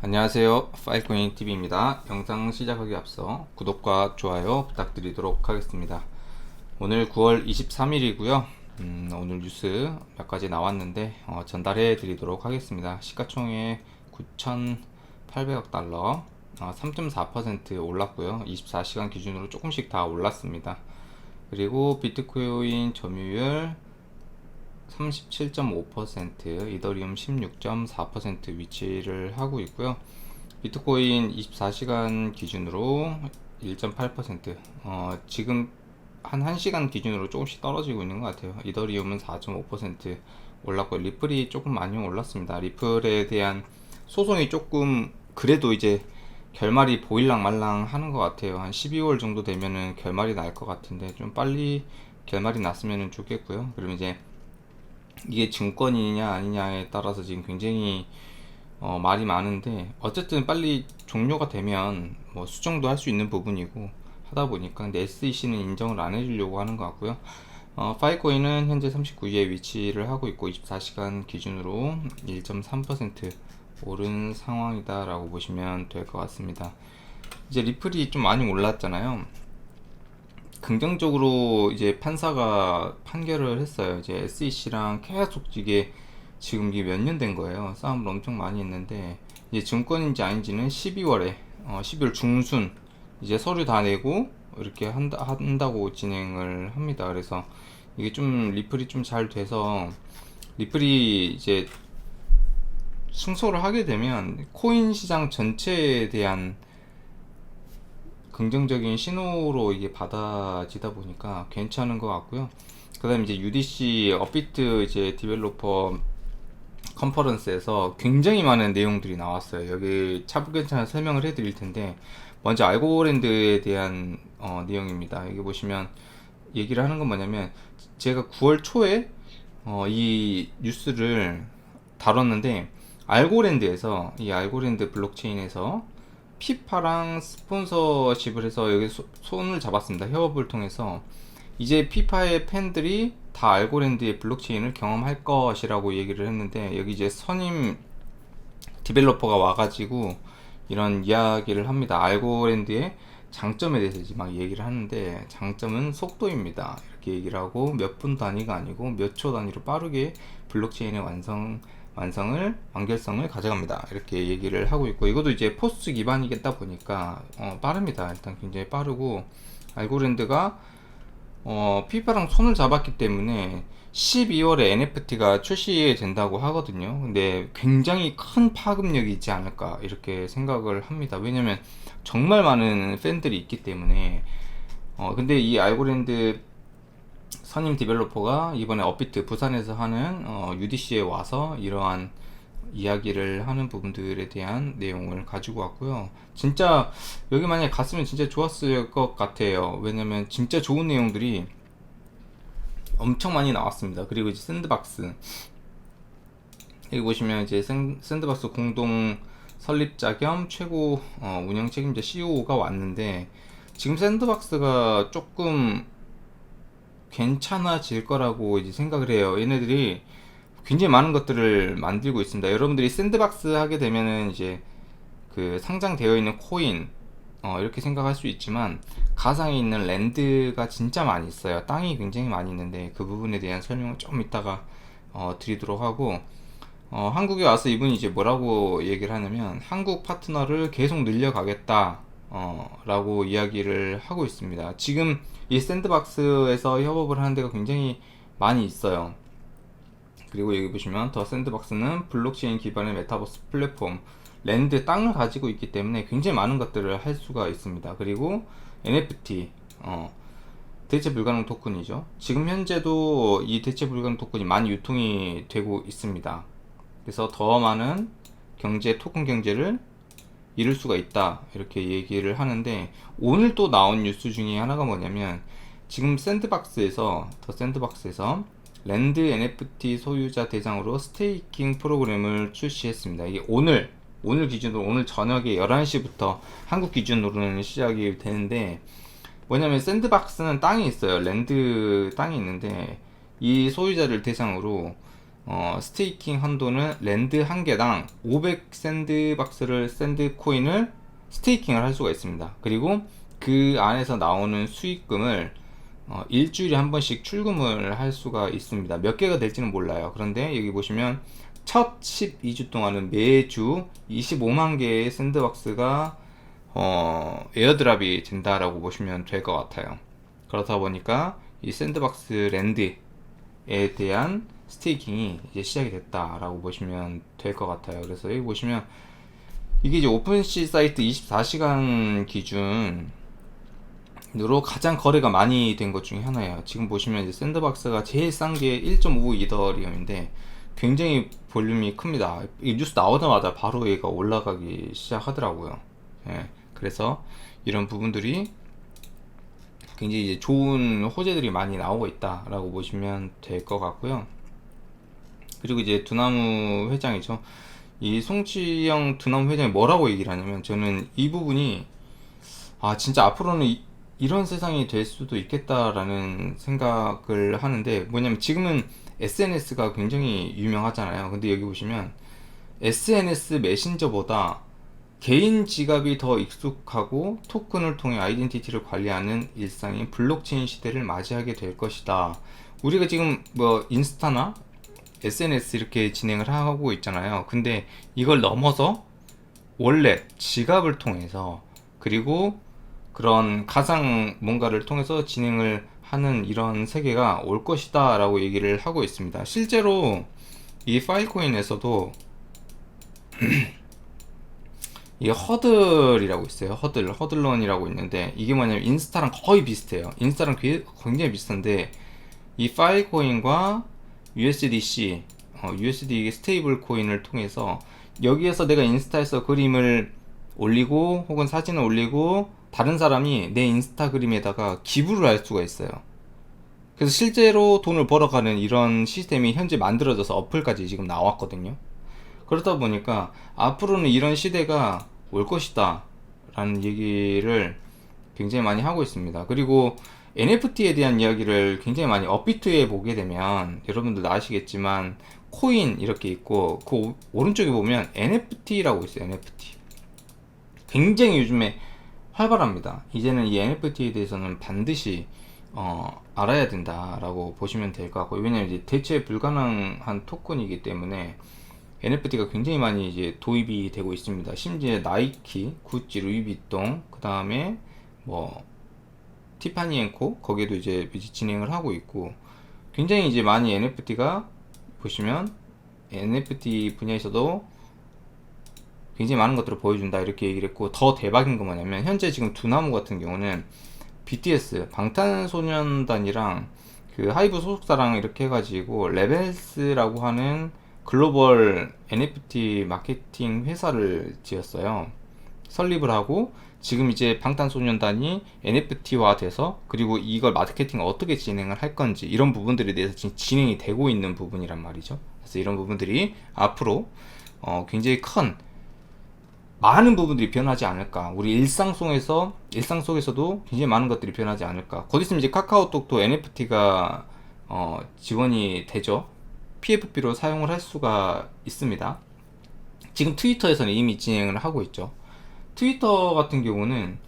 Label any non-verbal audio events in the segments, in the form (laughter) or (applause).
안녕하세요. 파이코인 TV입니다. 영상 시작하기 앞서 구독과 좋아요 부탁드리도록 하겠습니다. 오늘 9월 23일이고요. 음, 오늘 뉴스 몇 가지 나왔는데 어, 전달해 드리도록 하겠습니다. 시가총액 9,800억 달러, 어, 3.4% 올랐고요. 24시간 기준으로 조금씩 다 올랐습니다. 그리고 비트코인 점유율 37.5%, 이더리움 16.4% 위치를 하고 있고요. 비트코인 24시간 기준으로 1.8%, 어, 지금 한 1시간 기준으로 조금씩 떨어지고 있는 것 같아요. 이더리움은 4.5% 올랐고, 리플이 조금 많이 올랐습니다. 리플에 대한 소송이 조금, 그래도 이제 결말이 보일랑 말랑 하는 것 같아요. 한 12월 정도 되면은 결말이 날 것 같은데, 좀 빨리 결말이 났으면 좋겠고요. 그러면 이제 이게 증권이냐 아니냐에 따라서 지금 굉장히 어, 말이 많은데 어쨌든 빨리 종료가 되면 뭐 수정도 할 수 있는 부분이고 하다 보니까 근데 SEC는 인정을 안 해주려고 하는 것 같고요. 어, 파이코인은 현재 39위에 위치를 하고 있고 24시간 기준으로 1.3% 오른 상황이다라고 보시면 될 것 같습니다. 이제 리플이 좀 많이 올랐잖아요. 긍정적으로 이제 판사가 판결을 했어요. 이제 SEC랑 계속 이게 지금 이게 몇 년 된 거예요. 싸움을 엄청 많이 했는데 이제 증권인지 아닌지는 12월에 어, 12월 중순 이제 서류 다 내고 이렇게 한다, 한다고 진행을 합니다. 그래서 이게 좀 리플이 좀 잘 돼서 리플이 이제 승소를 하게 되면 코인 시장 전체에 대한 긍정적인 신호로 이게 받아지다 보니까 괜찮은 것 같고요. 그 다음에 이제 UDC 업비트 이제 디벨로퍼 컨퍼런스에서 굉장히 많은 내용들이 나왔어요. 여기 차분찮게 설명을 해드릴 텐데 먼저 알고랜드에 대한 어, 내용입니다. 여기 보시면 얘기를 하는 건 뭐냐면 제가 9월 초에 어, 이 뉴스를 다뤘는데 알고랜드에서 이 알고랜드 블록체인에서 피파랑 스폰서십을 해서 여기 소, 손을 잡았습니다. 협업을 통해서 이제 피파의 팬들이 다 알고랜드의 블록체인을 경험할 것이라고 얘기를 했는데 여기 이제 선임 디벨로퍼가 와가지고 이런 이야기를 합니다. 알고랜드의 장점에 대해서 이제 막 얘기를 하는데 장점은 속도입니다. 이렇게 얘기를 하고 몇 분 단위가 아니고 몇 초 단위로 빠르게 블록체인의 완성 완성을 완결성을 가져갑니다. 이렇게 얘기를 하고 있고 이것도 이제 포스 기반이겠다 보니까 어, 빠릅니다. 일단 굉장히 빠르고 알고랜드가 어, 피파랑 손을 잡았기 때문에 12월에 NFT가 출시된다고 하거든요. 근데 굉장히 큰 파급력이 있지 않을까 이렇게 생각을 합니다. 왜냐면 정말 많은 팬들이 있기 때문에 어, 근데 이 알고랜드 선임 디벨로퍼가 이번에 업비트 부산에서 하는 어, UDC에 와서 이러한 이야기를 하는 부분들에 대한 내용을 가지고 왔고요. 진짜 여기 만약에 갔으면 진짜 좋았을 것 같아요. 왜냐면 진짜 좋은 내용들이 엄청 많이 나왔습니다. 그리고 이제 샌드박스 여기 보시면 이제 샌드박스 공동 설립자 겸 최고 어, 운영 책임자 CEO가 왔는데 지금 샌드박스가 조금 괜찮아질 거라고 이제 생각을 해요. 얘네들이 굉장히 많은 것들을 만들고 있습니다. 여러분들이 샌드박스 하게 되면은 이제 그 상장되어 있는 코인 어, 이렇게 생각할 수 있지만 가상에 있는 랜드가 진짜 많이 있어요. 땅이 굉장히 많이 있는데 그 부분에 대한 설명을 좀 이따가 어, 드리도록 하고 어, 한국에 와서 이분이 이제 뭐라고 얘기를 하냐면 한국 파트너를 계속 늘려가겠다 어, 라고 이야기를 하고 있습니다. 지금 이 샌드박스에서 협업을 하는 데가 굉장히 많이 있어요. 그리고 여기 보시면 더 샌드박스는 블록체인 기반의 메타버스 플랫폼 랜드 땅을 가지고 있기 때문에 굉장히 많은 것들을 할 수가 있습니다. 그리고 NFT 어, 대체 불가능 토큰이죠. 지금 현재도 이 대체 불가능 토큰이 많이 유통이 되고 있습니다. 그래서 더 많은 경제 토큰 경제를 이룰 수가 있다 이렇게 얘기를 하는데 오늘 또 나온 뉴스 중에 하나가 뭐냐면 지금 샌드박스에서 더 샌드박스에서 랜드 NFT 소유자 대상으로 스테이킹 프로그램을 출시했습니다. 이게 오늘 오늘 기준으로 오늘 저녁에 11시부터 한국 기준으로는 시작이 되는데 뭐냐면 샌드박스는 땅이 있어요. 랜드 땅이 있는데 이 소유자를 대상으로 어, 스테이킹 한도는 랜드 한 개당 500 샌드박스를 샌드 코인을 스테이킹을 할 수가 있습니다. 그리고 그 안에서 나오는 수익금을 어, 일주일에 한 번씩 출금을 할 수가 있습니다. 몇 개가 될지는 몰라요. 그런데 여기 보시면 첫 12주 동안은 매주 25만 개의 샌드박스가 어, 에어드랍이 된다라고 보시면 될 것 같아요. 그렇다 보니까 이 샌드박스 랜드 에 대한 스테이킹이 이제 시작이 됐다라고 보시면 될 것 같아요. 그래서 여기 보시면 이게 이제 오픈시 사이트 24시간 기준으로 가장 거래가 많이 된 것 중에 하나예요. 지금 보시면 이제 샌드박스가 제일 싼 게 1.5 이더리움인데 굉장히 볼륨이 큽니다. 이 뉴스 나오자마자 바로 얘가 올라가기 시작하더라고요. 예, 그래서 이런 부분들이 굉장히 이제 좋은 호재들이 많이 나오고 있다라고 보시면 될 것 같고요. 그리고 이제 두나무 회장이죠. 이 송치영 두나무 회장이 뭐라고 얘기를 하냐면 저는 이 부분이 아 진짜 앞으로는 이, 이런 세상이 될 수도 있겠다라는 생각을 하는데 뭐냐면 지금은 SNS가 굉장히 유명하잖아요. 근데 여기 보시면 SNS 메신저보다 개인 지갑이 더 익숙하고 토큰을 통해 아이덴티티를 관리하는 일상인 블록체인 시대를 맞이하게 될 것이다. 우리가 지금 뭐 인스타나 SNS 이렇게 진행을 하고 있잖아요. 근데 이걸 넘어서 원래 지갑을 통해서 그리고 그런 가상 뭔가를 통해서 진행을 하는 이런 세계가 올 것이다 라고 얘기를 하고 있습니다. 실제로 이 파일코인에서도 (clears throat) 이 허들이라고 있어요. 허들, 허들런이라고 있는데 이게 뭐냐면 인스타랑 거의 비슷해요. 인스타랑 굉장히 비슷한데 이 파일코인과 USDC, 어, USD 스테이블 코인을 통해서 여기에서 내가 인스타에서 그림을 올리고 혹은 사진을 올리고 다른 사람이 내 인스타그램에다가 기부를 할 수가 있어요. 그래서 실제로 돈을 벌어가는 이런 시스템이 현재 만들어져서 어플까지 지금 나왔거든요. 그렇다 보니까 앞으로는 이런 시대가 올 것이다 라는 얘기를 굉장히 많이 하고 있습니다. 그리고 NFT에 대한 이야기를 굉장히 많이 업비트에 보게 되면 여러분들 아시겠지만 코인 이렇게 있고 그 오른쪽에 보면 NFT라고 있어요. NFT. 굉장히 요즘에 활발합니다. 이제는 이 NFT에 대해서는 반드시 어, 알아야 된다라고 보시면 될 것 같고 왜냐면 이제 대체 불가능한 토큰이기 때문에 NFT가 굉장히 많이 이제 도입이 되고 있습니다. 심지어 나이키, 구찌, 루이비통, 그 다음에 뭐 티파니 앤코 거기에도 이제 진행을 하고 있고 굉장히 이제 많이 NFT가 보시면 NFT 분야에서도 굉장히 많은 것들을 보여준다 이렇게 얘기를 했고 더 대박인 건 뭐냐면 현재 지금 두나무 같은 경우는 BTS 방탄소년단이랑 그 하이브 소속사랑 이렇게 해가지고 레벨스라고 하는 글로벌 NFT 마케팅 회사를 지었어요. 설립을 하고 지금 이제 방탄소년단이 NFT화 돼서 그리고 이걸 마케팅 어떻게 진행을 할 건지 이런 부분들에 대해서 지금 진행이 되고 있는 부분이란 말이죠. 그래서 이런 부분들이 앞으로 어 굉장히 큰 많은 부분들이 변하지 않을까. 우리 일상 속에서 일상 속에서도 굉장히 많은 것들이 변하지 않을까. 곧 있으면 이제 카카오톡도 NFT가 어 지원이 되죠. PFP로 사용을 할 수가 있습니다. 지금 트위터에서는 이미 진행을 하고 있죠. 트위터 같은 경우는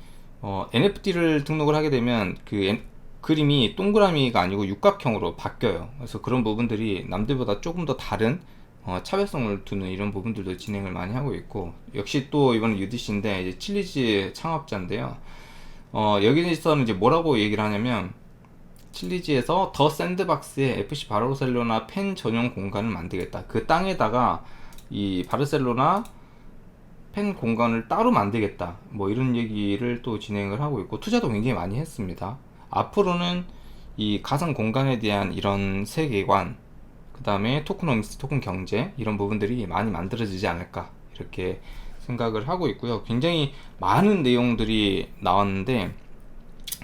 어, NFT를 등록을 하게 되면 그 엔, 그림이 동그라미가 아니고 육각형으로 바뀌어요. 그래서 그런 부분들이 남들보다 조금 더 다른 어, 차별성을 두는 이런 부분들도 진행을 많이 하고 있고 역시 또 이번에 UDC인데 이제 칠리지 창업자인데요. 어, 여기서는 이제 뭐라고 얘기를 하냐면 칠리지에서 더 샌드박스에 FC 바르셀로나 팬 전용 공간을 만들겠다. 그 땅에다가 이 바르셀로나 팬 공간을 따로 만들겠다. 뭐 이런 얘기를 또 진행을 하고 있고 투자도 굉장히 많이 했습니다. 앞으로는 이 가상 공간에 대한 이런 세계관, 그 다음에 토크노믹스, 토큰 경제 이런 부분들이 많이 만들어지지 않을까 이렇게 생각을 하고 있고요. 굉장히 많은 내용들이 나왔는데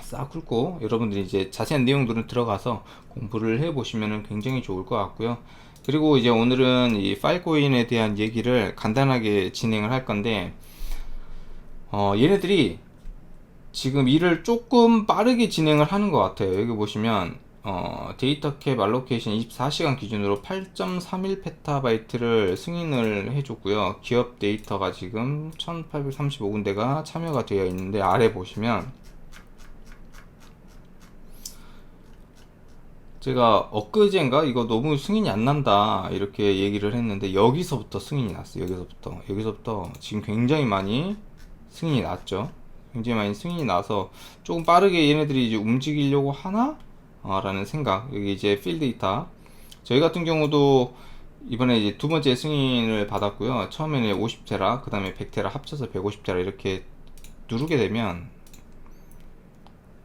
싹 훑고 여러분들이 이제 자세한 내용들은 들어가서 공부를 해 보시면 굉장히 좋을 것 같고요. 그리고 이제 오늘은 이 파일코인에 대한 얘기를 간단하게 진행을 할 건데 어, 얘네들이 지금 일을 조금 빠르게 진행을 하는 것 같아요. 여기 보시면 어, 데이터 캡 알로케이션 24시간 기준으로 8.31 페타바이트를 승인을 해줬고요. 기업 데이터가 지금 1835군데가 참여가 되어 있는데 아래 보시면 제가 엊그젠가 이거 너무 승인이 안 난다 이렇게 얘기를 했는데 여기서부터 승인이 났어요. 여기서부터 여기서부터 지금 굉장히 많이 승인이 났죠. 굉장히 많이 승인이 나서 조금 빠르게 얘네들이 이제 움직이려고 하나? 어, 라는 생각. 여기 이제 필 데이터. 저희 같은 경우도 이번에 이제 두 번째 승인을 받았고요. 처음에는 50테라, 그 다음에 100테라 합쳐서 150테라 이렇게 누르게 되면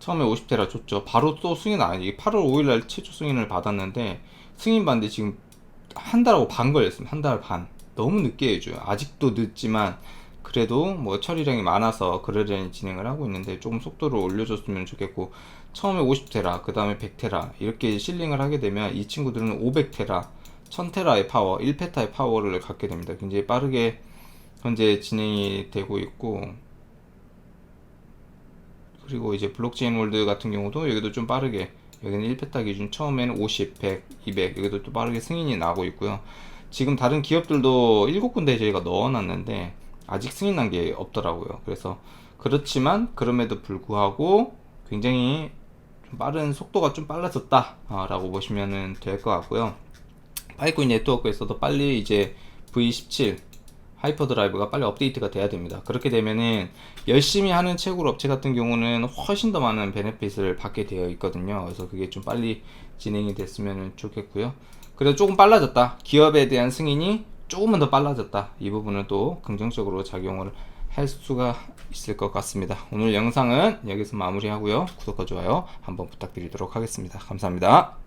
처음에 50테라 줬죠. 바로 또 승인 안, 이게 8월 5일날 최초 승인을 받았는데 승인 받는데 지금 한 달하고 반 걸렸습니다. 한 달 반. 너무 늦게 해줘요. 아직도 늦지만 그래도 뭐 처리량이 많아서 그러려니 진행을 하고 있는데 조금 속도를 올려줬으면 좋겠고 처음에 50테라 그 다음에 100테라 이렇게 실링을 하게 되면 이 친구들은 500테라 1000테라의 파워 1페타의 파워를 갖게 됩니다 굉장히 빠르게 현재 진행이 되고 있고 그리고 이제 블록체인 월드 같은 경우도 여기도 좀 빠르게 여기는 1페타 기준 처음에는 50, 100, 200 여기도 또 빠르게 승인이 나고 있고요 지금 다른 기업들도 7군데 저희가 넣어놨는데 아직 승인 난 게 없더라고요. 그래서 그렇지만 그럼에도 불구하고 굉장히 좀 빠른 속도가 좀 빨라졌다라고 보시면 될 것 같고요. 파이코인 네트워크에서도 빨리 이제 V17 하이퍼 드라이브가 빨리 업데이트가 돼야 됩니다. 그렇게 되면은 열심히 하는 채굴 업체 같은 경우는 훨씬 더 많은 베네핏을 받게 되어 있거든요. 그래서 그게 좀 빨리 진행이 됐으면 좋겠고요. 그래도 조금 빨라졌다. 기업에 대한 승인이 조금만 더 빨라졌다. 이 부분은 또 긍정적으로 작용을 할 수가 있을 것 같습니다. 오늘 영상은 여기서 마무리하고요. 구독과 좋아요 한번 부탁드리도록 하겠습니다. 감사합니다.